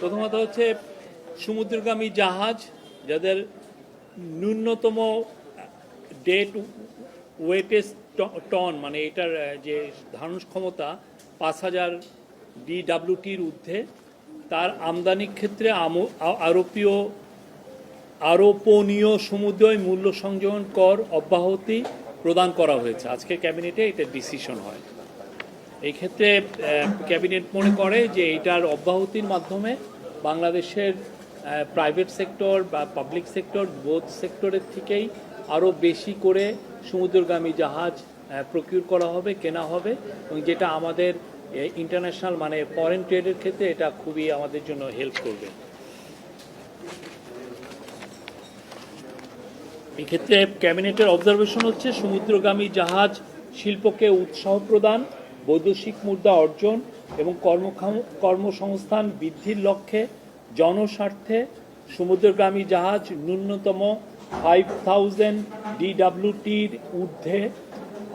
প্রথমত হচ্ছে সমুদ্রগামী জাহাজ, যাদের ন্যূনতম ডেট ওয়েটেজ টন মানে এটার যে ধারণ ক্ষমতা পাঁচ হাজার ডিডাব্লিউটির ঊর্ধ্বে, তার আমদানির ক্ষেত্রে আরোপীয় আরোপনীয় সমুদ্রয় মূল্য সংযোজন কর অব্যাহতি প্রদান করা হয়েছে। আজকে ক্যাবিনেটে এটা ডিসিশন হয়। এই ক্ষেত্রে ক্যাবিনেট মনে করে যে এটার অব্যাহতির মাধ্যমে বাংলাদেশের প্রাইভেট সেক্টর বা পাবলিক সেক্টর বোধ সেক্টরের থেকেই আরও বেশি করে সমুদ্রগামী জাহাজ প্রকিউর করা হবে, কেনা হবে। এবং যেটা আমাদের ইন্টারন্যাশনাল মানে ফরেন ট্রেডের ক্ষেত্রে এটা খুবই আমাদের জন্য হেল্প করবে। এক্ষেত্রে ক্যাবিনেটের অবজারভেশন হচ্ছে, সমুদ্রগামী জাহাজ শিল্পকে উৎসাহ প্রদান বৈদেশিক মুদ্রা অর্জন এবং কর্মক্ষম, কর্মসংস্থান বৃদ্ধির লক্ষ্যে জনস্বার্থে সমুদ্রগামী জাহাজ ন্যূনতম ফাইভ থাউজেন্ড ডিডাব্লিউটির ঊর্ধ্বে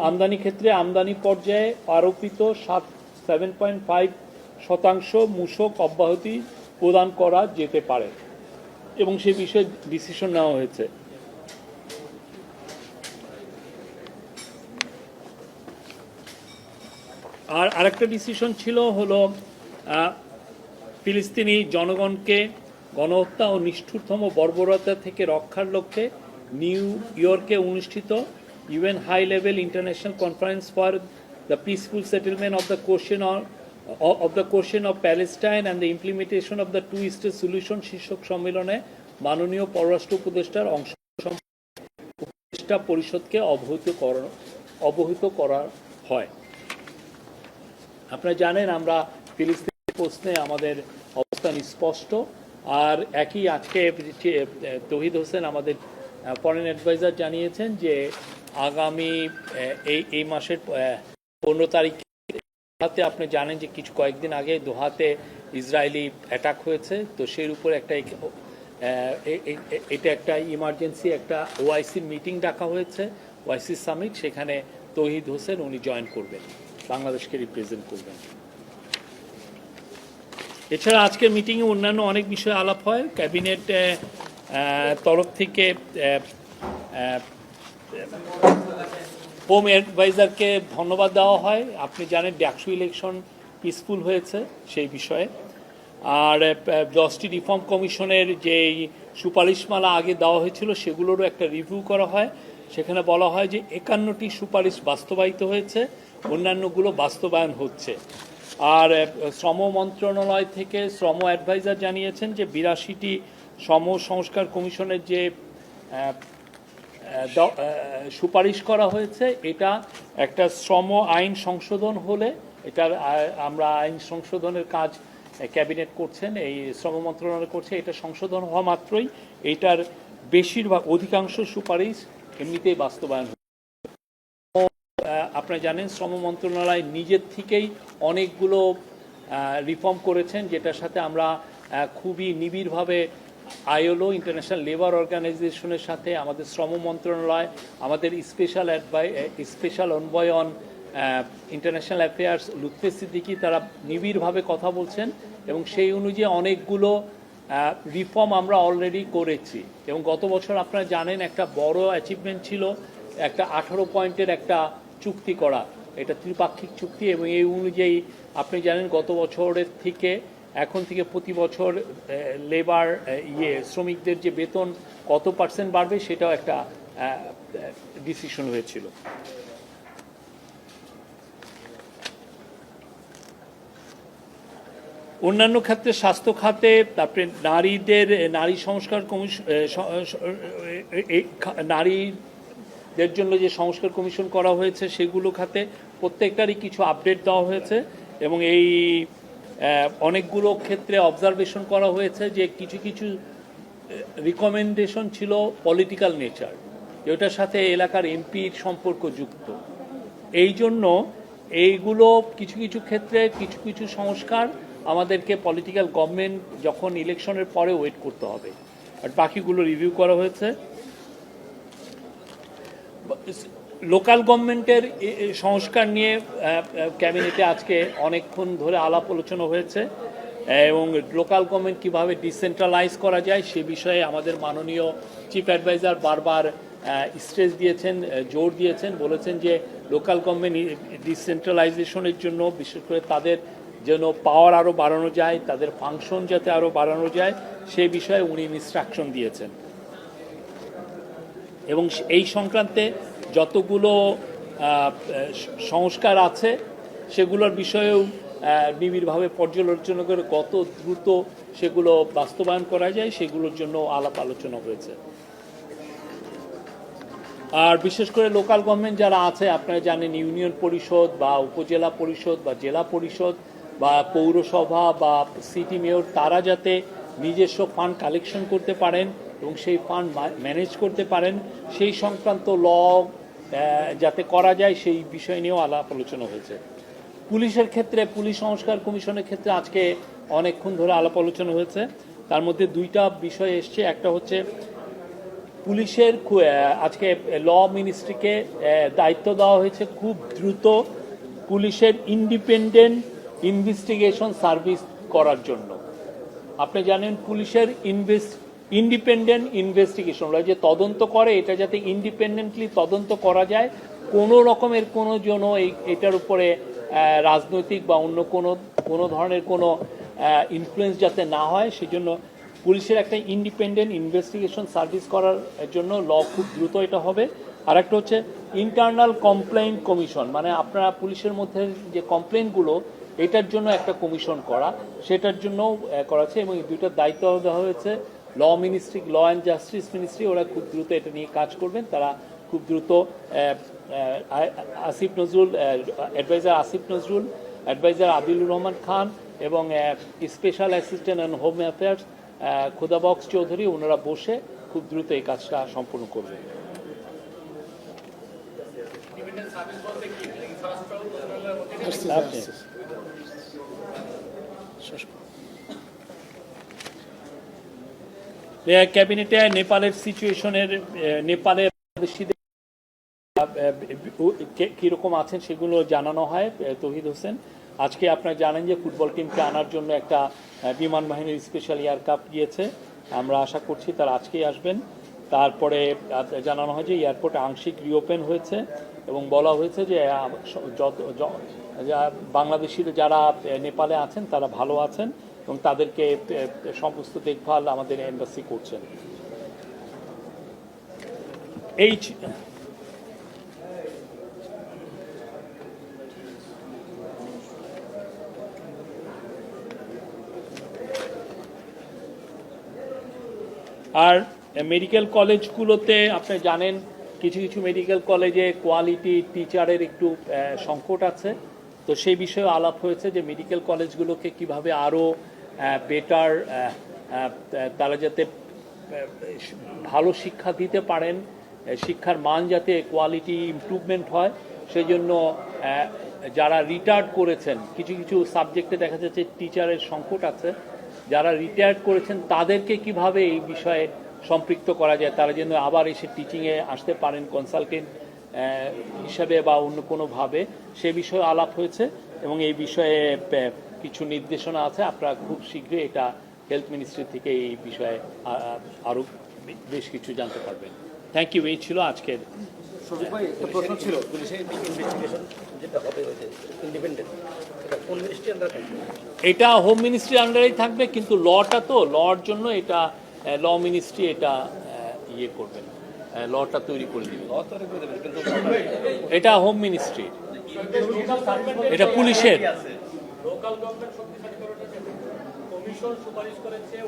আমদানি ক্ষেত্রে আমদানি পর্যায়ে আরোপিত সাত সেভেন পয়েন্ট ফাইভ শতাংশ মূসক অব্যাহতি প্রদান করা যেতে পারে এবং সে বিষয়ে ডিসিশন নেওয়া হয়েছে। আর আরেকটা ডিসিশন ছিল হলো ফিলিস্তিনি জনগণকে গণহত্যা ও নিষ্ঠুরতম বর্বরতা থেকে রক্ষার লক্ষ্যে নিউ ইয়র্কে অনুষ্ঠিত UN high level international conference for the peaceful settlement of the question of the question of Palestine and the implementation of the two state solution শীর্ষক সম্মেলনে মাননীয় পররাষ্ট্র উপদেষ্টার অংশ উপদেষ্টা পরিষদকে অবহিত করা অবহিত করা হয়। আপনারা জানেন, আমরা ফিলিস্তিন প্রশ্নে আমাদের অবস্থান স্পষ্ট। আর একই আজকে তহিদ হোসেন আমাদের ফরেন অ্যাডভাইজার জানিয়েছেন যে আগামী এই এই মাসের পনেরো তারিখ দোহাতে আপনি জানেন যে কিছু কয়েকদিন আগে দোহাতে ইসরায়েলি অ্যাটাক হয়েছে। তো সেই উপর একটা এটা একটা ইমার্জেন্সি একটা ওআইসির মিটিং ডাকা হয়েছে ওআইসি সামিট সেখানে তহিদ হোসেন উনি জয়েন করবেন। বাংলাদেশকে রিপ্রেজেন্ট করবেন। এছাড়া আজকের মিটিংয়ে অন্যান্য অনেক বিষয়ে আলাপ হয়। ক্যাবিনেট তরফ থেকে হোম অ্যাডভাইজারকে ধন্যবাদ দেওয়া হয়। আপনি জানেন ডাকসু ইলেকশন পিসফুল হয়েছে সেই বিষয়ে। আর দশটি রিফর্ম কমিশনের যেই সুপারিশমালা আগে দেওয়া হয়েছিল, সেগুলোরও একটা রিভিউ করা হয়। সেখানে বলা হয় যে একান্নটি সুপারিশ বাস্তবায়িত হয়েছে, অন্যান্যগুলো বাস্তবায়ন হচ্ছে। আর শ্রম মন্ত্রণালয় থেকে শ্রম অ্যাডভাইজার জানিয়েছেন যে বিরাশিটি শ্রম সংস্কার কমিশনের যে সুপারিশ করা হয়েছে, এটা একটা শ্রম আইন সংশোধন হলে, এটার আমরা আইন সংশোধনের কাজ ক্যাবিনেট করছেন, এই শ্রম মন্ত্রণালয় করছে, এটা সংশোধন হওয়া মাত্রই এটার বেশিরভাগ, অধিকাংশ সুপারিশ এমনিতেই বাস্তবায়ন আপনারা জানেন, শ্রম মন্ত্রণালয় নিজের থেকেই অনেকগুলো রিফর্ম করেছেন, যেটার সাথে আমরা খুবই নিবিড়ভাবে আইএলও ইন্টারন্যাশনাল লেবার অর্গানাইজেশনের সাথে আমাদের শ্রম মন্ত্রণালয়, আমাদের স্পেশাল অ্যাডভাই স্পেশাল অনবয়ন ইন্টারন্যাশনাল অ্যাফেয়ার্স লুৎফে সিদ্দিকি তারা নিবিড়ভাবে কথা বলছেন এবং সেই অনুযায়ী অনেকগুলো রিফর্ম আমরা অলরেডি করেছি। এবং গত বছর আপনারা জানেন একটা বড় অ্যাচিভমেন্ট ছিল একটা আঠারো পয়েন্টের একটা চুক্তি করা। এটা ত্রিপাক্ষিক চুক্তি এবং এই অনুযায়ী আপনি জানেন গত বছরের থেকে এখন থেকে প্রতি বছর লেবার ইয়ে শ্রমিকদের যে বেতন কত পার্সেন্ট বাড়বে সেটাও একটা ডিসিশন হয়েছিল। অন্যান্য ক্ষেত্রে স্বাস্থ্য খাতে, তারপরে নারীদের নারী সংস্কার কমিশন নারীদের জন্য যে সংস্কার কমিশন করা হয়েছে, সেগুলো খাতে প্রত্যেকটারই কিছু আপডেট দেওয়া হয়েছে এবং এই অনেকগুলো ক্ষেত্রে অবজারভেশন করা হয়েছে যে কিছু কিছু রিকমেন্ডেশন ছিল পলিটিক্যাল নেচার যেটার সাথে এলাকার এমপির সম্পর্ক যুক্ত। এই জন্য এইগুলো কিছু কিছু ক্ষেত্রে কিছু কিছু সংস্কার আমাদেরকে পলিটিক্যাল গভর্নমেন্ট যখন ইলেকশনের পরে ওয়েট করতে হবে। আর বাকিগুলো রিভিউ করা হয়েছে। লোকাল গভর্নমেন্টের সংস্কার নিয়ে ক্যাবিনেটে আজকে অনেকক্ষণ ধরে আলাপ আলোচনা হয়েছে। এবং লোকাল গভর্নমেন্ট কীভাবে ডিসেন্ট্রালাইজ করা যায় সে বিষয়ে আমাদের মাননীয় চিফ অ্যাডভাইজার বারবার স্ট্রেস দিয়েছেন জোর দিয়েছেন। বলেছেন যে লোকাল গভর্নমেন্ট ডিসেন্ট্রালাইজেশনের জন্য, বিশেষ করে তাদের যেন পাওয়ার আরও বাড়ানো যায়, তাদের ফাংশন যাতে আরও বাড়ানো যায়, সে বিষয়ে উনি ইনস্ট্রাকশন দিয়েছেন। এবং এই সংক্রান্তে যতগুলো সংস্কার আছে, সেগুলোর বিষয়েও নিবিড়ভাবে পর্যালোচনা করে কত দ্রুত সেগুলো বাস্তবায়ন করা যায়, সেগুলোর জন্য আলাপ আলোচনা হয়েছে। আর বিশেষ করে লোকাল গভর্নমেন্ট যারা আছে, আপনারা জানেন ইউনিয়ন পরিষদ বা উপজেলা পরিষদ বা জেলা পরিষদ বা পৌরসভা বা সিটি মেয়র তারা যাতে নিজস্ব ফান্ড কালেকশন করতে পারেন এবং সেই ফান্ড ম্যানেজ করতে পারেন, সেই সংক্রান্ত ল যাতে করা যায় সেই বিষয় নিয়েও আলাপ আলোচনা হয়েছে। পুলিশের ক্ষেত্রে, পুলিশ সংস্কার কমিশনের ক্ষেত্রে আজকে অনেকক্ষণ ধরে আলাপ আলোচনা হয়েছে। তার মধ্যে দুইটা বিষয় এসছে। একটা হচ্ছে পুলিশের আজকে ল মিনিস্ট্রিকে দায়িত্ব দেওয়া হয়েছে খুব দ্রুত। পুলিশের ইন্ডিপেন্ডেন্ট ইনভেস্টিগেশন সার্ভিস করার জন্য। আপনি জানেন পুলিশের ইনভেস্ট, ইন্ডিপেন্ডেন্ট ইনভেস্টিগেশন, যে তদন্ত করে, এটা যাতে ইন্ডিপেন্ডেন্টলি তদন্ত করা যায়, কোনো রকমের কোনো এই, এটার উপরে রাজনৈতিক বা অন্য কোনো কোনো ধরনের কোনো ইনফ্লুয়েন্স যাতে না হয়, সেজন্য পুলিশের একটা ইন্ডিপেন্ডেন্ট ইনভেস্টিগেশন সার্ভিস করার জন্য ল খুব দ্রুত এটা হবে। আর একটা হচ্ছে ইন্টারনাল কমপ্লেইন কমিশন মানে আপনারা পুলিশের মধ্যে যে কমপ্লেইনগুলো এটার জন্য একটা কমিশন করা সেটার জন্য করা হচ্ছে এবং এই দুইটার দায়িত্ব দেওয়া হয়েছে। Law ministry law and justice ministry ওরা খুব দ্রুত এটা নিয়ে কাজ করবেন। তারা খুব দ্রুত আসিফ নজরুল অ্যাডভাইজার আসিফ নজরুল অ্যাডভাইজার আদিলুর রহমান খান এবং special assistant and home affairs Khudabaksh Chowdhury ওনারা বসে খুব দ্রুত এই কাজটা সম্পূর্ণ করবেন। ক্যাবিনেটে নেপালের সিচুয়েশনের নেপালের কীরকম আছেন সেগুলো জানানো হয় তহিদ হোসেন। আজকে আপনারা জানেন যে ফুটবল টিমকে আনার জন্য একটা বিমান বাহিনীর স্পেশাল এয়ারক্রাফট গিয়েছে। আমরা আশা করছি তার আজকেই আসবেন। তারপরে জানানো হয় যে এয়ারপোর্ট আংশিক রিওপেন হয়েছে এবং বলা হয়েছে যে যত বাংলাদেশিরা যারা নেপালে আছেন, তারা ভালো আছেন এবং তাদেরকে সমস্ত দেখভাল আমাদের এম্বাসি করছেন। এই আর মেডিকেল কলেজগুলোতে আপনি জানেন, কিছু কিছু মেডিকেল কলেজে কোয়ালিটি টিচারের একটু সংকট আছে। তো সেই বিষয়ে আলাপ হয়েছে যে মেডিকেল কলেজগুলোকে কীভাবে আরও বেটার তারা যাতে ভালো শিক্ষা দিতে পারেন শিক্ষার মান যাতে কোয়ালিটি ইমপ্রুভমেন্ট হয় সেই জন্য যারা রিটায়ার্ড করেছেন, কিছু কিছু সাবজেক্টে দেখা যাচ্ছে টিচারের সংকট আছে, যারা রিটায়ার্ড করেছেন, তাদেরকে কীভাবে এই বিষয়ে সম্পৃক্ত করা যায়, তারা যেন আবার এসে টিচিংয়ে আসতে পারেন কনসালটেন্ট হিসাবে বা অন্য কোনোভাবে সে বিষয়ে আলাপ হয়েছে এবং এই বিষয়ে কিছু নির্দেশনা আছে। আপনারা খুব শীঘ্রই এটা হেলথ মিনিস্ট্রি থেকে এই বিষয়ে আরও বেশ কিছু জানতে পারবেন। থ্যাংক ইউ এই ছিল আজকের। প্রশ্ন ছিল। ইনভেস্টিগেশন যেটা হবে ইন্ডিপেন্ডেন্ট এটা কোন মিনিস্ট্রি এটা হোম মিনিস্ট্রির আন্ডারেই থাকবে কিন্তু লটা তো লর জন্য এটা ল মিনিস্ট্রি এটা ইয়ে করবেন লটা তৈরি করে দিবে। এটা হোম মিনিস্ট্রি এটা পুলিশের। দিচ্ছে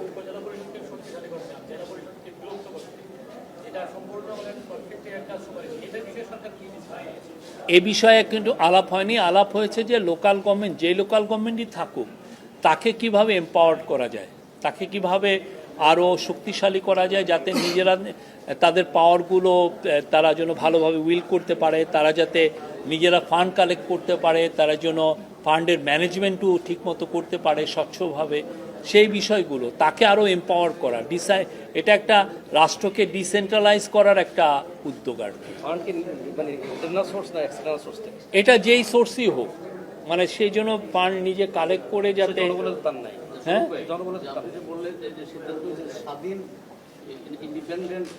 এ বিষয়ে কিন্তু আলাপ হয়নি। আলাপ হয়েছে যে লোকাল গভর্নমেন্ট যে লোকাল গভর্নমেন্টই থাকুক তাকে কীভাবে এম্পাওয়ার্ড করা যায়? তাকে কীভাবে আরও শক্তিশালী করা যায় যাতে নিজেরা তাদের পাওয়ারগুলো তারা যেন ভালোভাবে উইল করতে পারে তারা যাতে নিজেরা ফান্ড কালেক্ট করতে পারে তারা যেন ফান্ডের ম্যানেজমেন্টও ঠিকমতো করতে পারে স্বচ্ছভাবে সেই বিষয়গুলো তাকে আরও এম্পাওয়ার করা ডিসাই এটা একটা রাষ্ট্রকে ডিসেন্ট্রালাইজ করার একটা উদ্যোগ আর মানে এটা যেই সোর্সই হোক মানে সেই জন্য ফান্ড নিজে কালেক্ট করে যাতে হ্যাঁ? জনগণের আপনি যে বললেন যে সিদ্ধান্ত স্বাধীন ইন্ডিপেন্ডেন্ট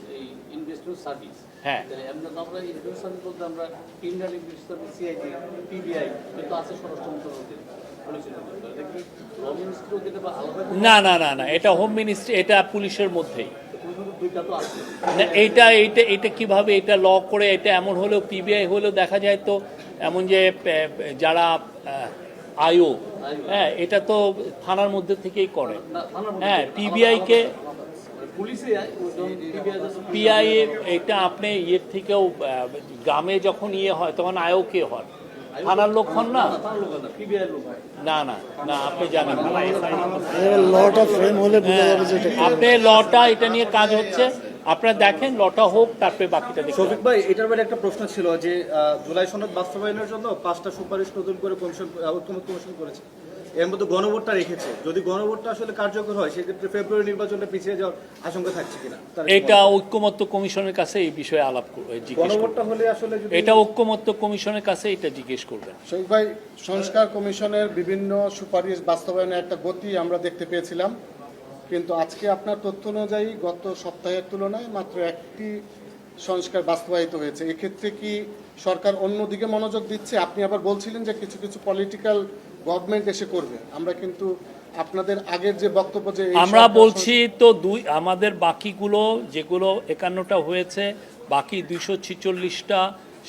ইনভেস্টমেন্ট সার্ভিস হ্যাঁ। আমরা তো আমরা ইনভেস্টমেন্ট সার্ভিস বলতে আমরা ইন্ডিয়ান ইনভেস্টমেন্ট সিআইডি পিবিআই কিন্তু আছে স্বরাষ্ট্র মন্ত্রণালয়ের পরিচালিত এটা কি ল মিনিস্ট্রিও দিতে বা আলাদা না না না না এটা হোম মিনিস্ট্রি এটা পুলিশের মধ্যেই। না এইটা এইটা এটা কীভাবে এটা ল করে এটা এমন হলেও পিবিআই হলেও দেখা যায় তো এমন যে যারা আইও। হ্যাঁ এটা তো থানার মধ্যে থেকেই করে। হ্যাঁ পিবিআই কে পুলিশে পিআই এটা আপনি ইয়ের থেকেও গ্রামে যখন ইয়ে হয় তখন আয়ও কে হন থানার লোক হন না? না না না না আপনি জানেন না। লটা ফ্রেম হলে বোঝা যাবে যে এটা আপনি লটা এটা নিয়ে কাজ হচ্ছে? আপনারা দেখেন লটা হোক তারপরে বাকিটা দেখুন শফিক ভাই এটার বাইরে একটা প্রশ্ন ছিল যে আহ, জুলাই সনদ বাস্তবায়নের জন্য পাঁচটা সুপারিশ নতুন করে কমিশন ঐক্যমত কমিশন করেছে। এর মধ্যে গণভোটটা রেখেছে। যদি গণভোটটা আসলে কার্যকর হয় সেক্ষেত্রে ফেব্রুয়ারি নির্বাচনটা পিছিয়ে যাওয়ার আশঙ্কা থাকছে কিনা? এটা। ঐক্যমত্য কমিশনের কাছে এই বিষয়ে আলাপ গণভোটটা হলে আসলে এটা ঐক্যমত্য কমিশনের কাছে এটা জিজ্ঞেস করবেন শফিক ভাই সংস্কার কমিশনের বিভিন্ন সুপারিশ বাস্তবায়নে একটা গতি আমরা দেখতে পেয়েছিলাম। কিন্তু আজকে আপনার তথ্য অনুযায়ী গত সপ্তাহের তুলনায় মাত্র একটি সংস্কার বাস্তবায়িত হয়েছে। এক্ষেত্রে কি সরকার অন্যদিকে মনোযোগ দিচ্ছে? আপনি আবার বলছিলেন যে কিছু কিছু পলিটিক্যাল গভর্নমেন্ট এসে করবে। আমরা কিন্তু আপনাদের আগের যে বক্তব্য যে আমরা বলছি তো দুই আমাদের বাকিগুলো যেগুলো একান্নটা হয়েছে বাকি দুইশো ছিচল্লিশটা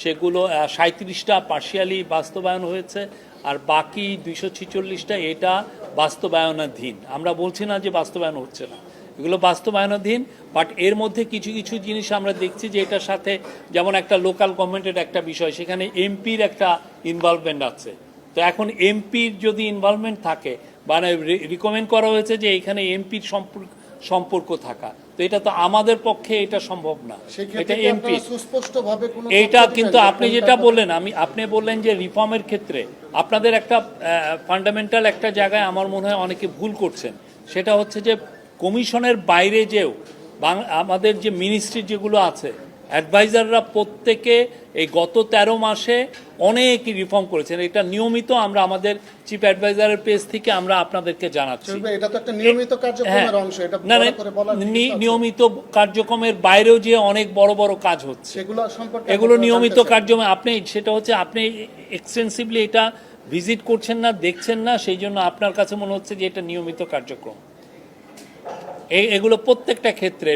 সেগুলো সাঁত্রিশটা পার্শিয়ালি বাস্তবায়ন হয়েছে আর বাকি দুইশো ছিচল্লিশটা এটা বাস্তবায়নাধীন। আমরা বলছি না যে বাস্তবায়ন হচ্ছে না। এগুলো বাস্তবায়নাধীন বাট এর মধ্যে কিছু কিছু জিনিস আমরা দেখছি যে এটার সাথে যেমন একটা লোকাল গভর্নমেন্টের একটা বিষয়, সেখানে এমপির একটা ইনভলভমেন্ট আছে। তো এখন এমপির যদি ইনভলভমেন্ট থাকে মানে রিকমেন্ড করা হয়েছে যে এখানে এমপির সম্পর্ক সম্পর্ক থাকা। তো এটা তো আমাদের পক্ষে এটা সম্ভব না। এটা এমপি এইটা কিন্তু আপনি যেটা বললেন আমি আপনি বললেন যে রিফর্মের ক্ষেত্রে আপনাদের একটা ফান্ডামেন্টাল একটা জায়গায় আমার মনে হয় অনেকে ভুল করছেন। সেটা হচ্ছে যে কমিশনের বাইরে যেও আমাদের যে মিনিস্ট্রি যেগুলো আছে অ্যাডভাইজাররা প্রত্যেকে এই গত তেরো মাসে অনেক রিফর্ম করেছেন। এটা নিয়মিত আমরা আমাদের চিফ অ্যাডভাইজারের পেজ থেকে আমরা আপনাদেরকে জানাচ্ছি। এটা তো একটা নিয়মিত হ্যাঁ কার্যক্রমের অংশ এটা আছে? নিয়মিত কার্যক্রমের বাইরেও যে অনেক বড় বড় কাজ হচ্ছে। সম্পর্কে এগুলো নিয়মিত কার্যক্রম আপনি সেটা হচ্ছে আপনি এক্সটেন্সিভলি এটা ভিজিট করছেন না দেখছেন না সেই জন্য আপনার কাছে মনে হচ্ছে যে এটা নিয়মিত কার্যক্রম। এগুলো প্রত্যেকটা ক্ষেত্রে।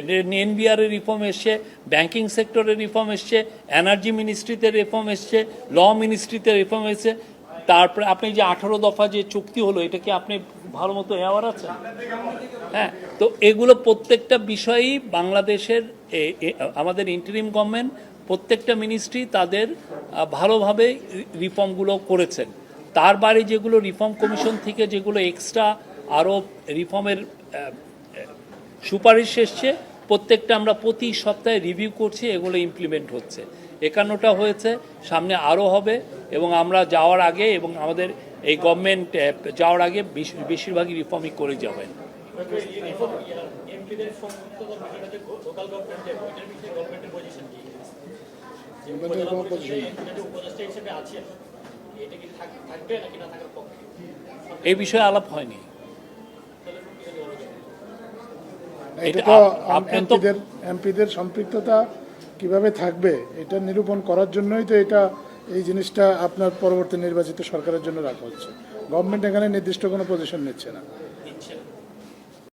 এনবিআর এর রিফর্ম এসছে ব্যাংকিং সেক্টরের রিফর্ম এসছে এনার্জি মিনিস্ট্রিতে রিফর্ম এসছে ল মিনিস্ট্রিতে রিফর্ম এসছে। তারপরে আপনি যে আঠারো দফা যে চুক্তি হলো, এটা কি আপনি ভালো মতো অ্যাওয়ার আছেন? হ্যাঁ তো এগুলো প্রত্যেকটা বিষয়ই বাংলাদেশের আমাদের ইন্টারিম গভর্নমেন্ট প্রত্যেকটা মিনিস্ট্রি তাদের ভালোভাবে রিফর্মগুলো করেছেন। তার বাইরে যেগুলো রিফর্ম কমিশন থেকে যেগুলো এক্সট্রা আরও রিফর্মের সুপারিশ এসছে। প্রত্যেকটা আমরা প্রতি সপ্তাহে রিভিউ করছি, এগুলো ইমপ্লিমেন্ট হচ্ছে। একান্নটা হয়েছে, সামনে আরও হবে এবং আমরা যাওয়ার আগে এবং আমাদের এই গভর্নমেন্ট যাওয়ার আগে বেশ- বেশিরভাগই রিফর্মই করে যাবেন। এই বিষয়ে আলাপ হয়নি। এটা তো আপ- আপনি তো- এমপিদের এমপিদের সম্পৃক্ততা কীভাবে থাকবে এটা নিরূপণ করার জন্যই তো এটা এই জিনিসটা আপনার পরবর্তী নির্বাচিত সরকারের জন্য রাখা হচ্ছে। গভর্নমেন্ট এখানে নির্দিষ্ট কোনো পজিশন নিচ্ছে না।